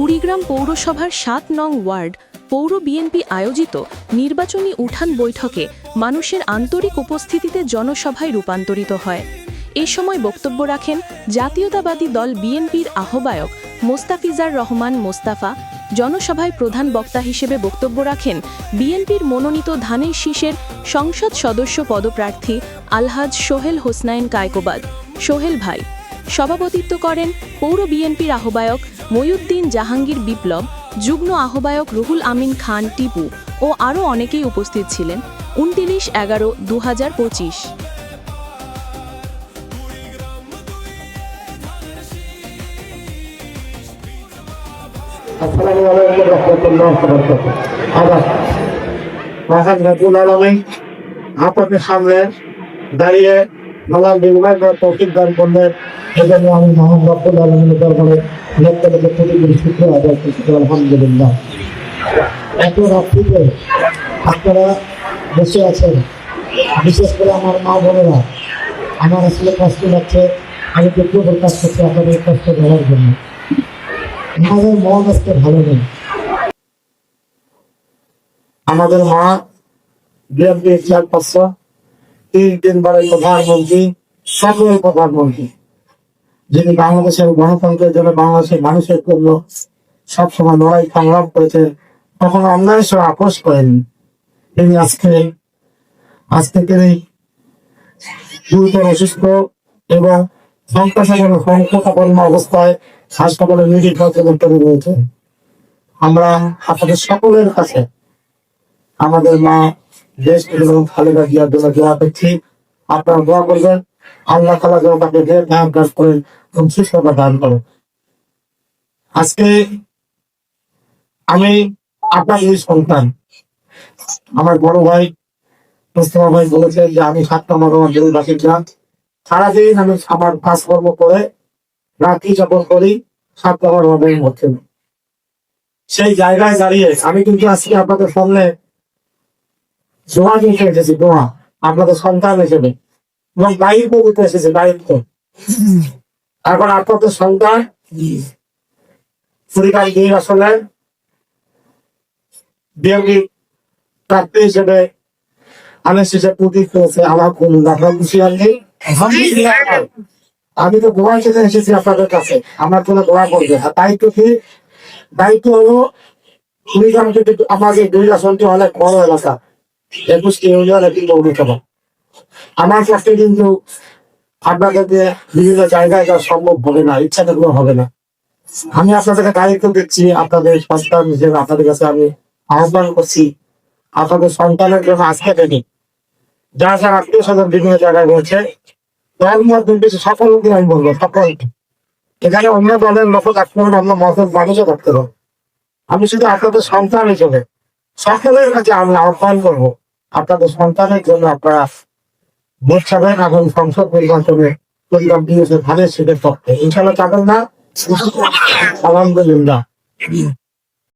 কুড়িগ্রাম পৌরসভার সাত নং ওয়ার্ড, পৌর বিএনপি আয়োজিত নির্বাচনী উঠান বৈঠকে মানুষের আন্তরিক উপস্থিতিতে জনসভায় রূপান্তরিত হয়। এ সময় বক্তব্য রাখেন জাতীয়তাবাদী দল বিএনপির আহ্বায়ক মোস্তাফিজার রহমান মোস্তাফা। জনসভায় প্রধান বক্তা হিসেবে বক্তব্য রাখেন বিএনপির মনোনীত ধানের শীষের সংসদ সদস্য পদপ্রার্থী আলহাজ সোহেল হোসনাইন কায়কোবাদ। সোহেল ভাই সভাপতিত্ব করেন পৌর বিএনপির আহ্বায়ক ময়ুদ্দিন জাহাঙ্গীর বিপ্লব, যুগ্ম আহ্বায়ক রুহুল আমিন খান টিপু ও আরও অনেকেই উপস্থিত ছিলেন। উনতিরিশ এগারো দু হাজার পঁচিশ আপনাদের সামনে দাঁড়িয়ে এত রাত্রিতে আপনারা বসে আছেন, বিশেষ করে আমার মা বোনেরা। আমার আসলে কষ্ট লাগছে, আমি দুঃখ প্রকাশ করছি আপনাদের কষ্ট দেওয়ার জন্য। আমাদের মন আজকে ভালো নেই। আমাদের মা বিএনপি চেয়ারপারসন তিন তিনবারের প্রধানমন্ত্রী সকল প্রধানমন্ত্রী, যিনি বাংলাদেশের গণতন্ত্রের জন্য বাংলাদেশের মানুষের জন্য সবসময় লড়াই সংগ্রাম করেছে তখন অন্যায় সহ আপোষ করেন। তিনি আজকে আজকে তিনি গুরুতর অসুস্থ এবং সংকটাপন্ন সংকটাপন্ন অবস্থায় হাসপাতালে মেডিকেল সেন্টারে রয়েছে আমরা আপনাদের সকলের কাছে, আমাদের মা দেশ এবং খালেদা জিয়ার জন্য দোয়া করছি। আপনারা দোয়া করবেন। আল্লাহ তালা যেন তাকে জ্ঞান ধ্যান কাজ করেন, এবং সুস্থতা দান করেন। আজকে আমি আপনার এই সন্তান। আমার বড় ভাই মুস্তফা ভাই বলেছেন যে, আমি সাত নম্বর আমার জেল বাসিন্দা সারাদিন আমি আমার কাজকর্ম করে, রাত্রি যাপন করি সাত নম্বর হবে হচ্ছে না। সেই জায়গায় দাঁড়িয়ে, আমি কিন্তু আজকে আপনাদের সামনে দোয়া নিতে এসেছি দোয়া আপনাদের সন্তান হিসেবে। এবং দায়িত্ব দিতে এসেছি দায়িত্ব এখন আপনাদের সন্তান আসলে বিএমপি প্রার্থী হিসেবে আমি শেষে প্রতীক হয়েছে আমার কোন দেখা খুশি আমি তো গোয়া খেতে এসেছি আপনাদের কাছে। আমার জন্য গোয়া করবে দায়িত্ব কি? দায়িত্ব হলো কুড়িগ্রাম থেকে আমাদের দুই আসনটি অনেক বড় এলাকা। একুশটি ইউনিয়ন একটি পৌরসভা আমার পক্ষে কিন্তু আপনাদেরকে বিভিন্ন জায়গায় যাওয়া সম্ভব হবে না, ইচ্ছা থাকলেও হবে না। আমি আপনাদেরকে দায়িত্ব দিচ্ছি আপনাদের সন্তান হিসেবে আপনাদের কাছে আমি আহ্বান করছি, আপনাদের সন্তানের জন্য আজকে থেকে যা যা আত্মীয় স্বজন বিভিন্ন জায়গায় রয়েছে দল মত বেশি সকলকে আমি বলব সকলকে এখানে অন্য দলের লোক থাকতে হবে অন্য মতের মানুষও থাকতে হবে আমি শুধু আপনাদের সন্তান হিসেবে সকলের কাছে আমি আহ্বান করব, আপনাদের সন্তানের জন্য আপনারা ভোট ছাড়বেন এবং সংসদ নির্বাচনে পরিবার দিয়েছে ধানের সিটের পক্ষে। ইনশাল্লাহ চাবেন না, আলহামদুলিল্লাহ।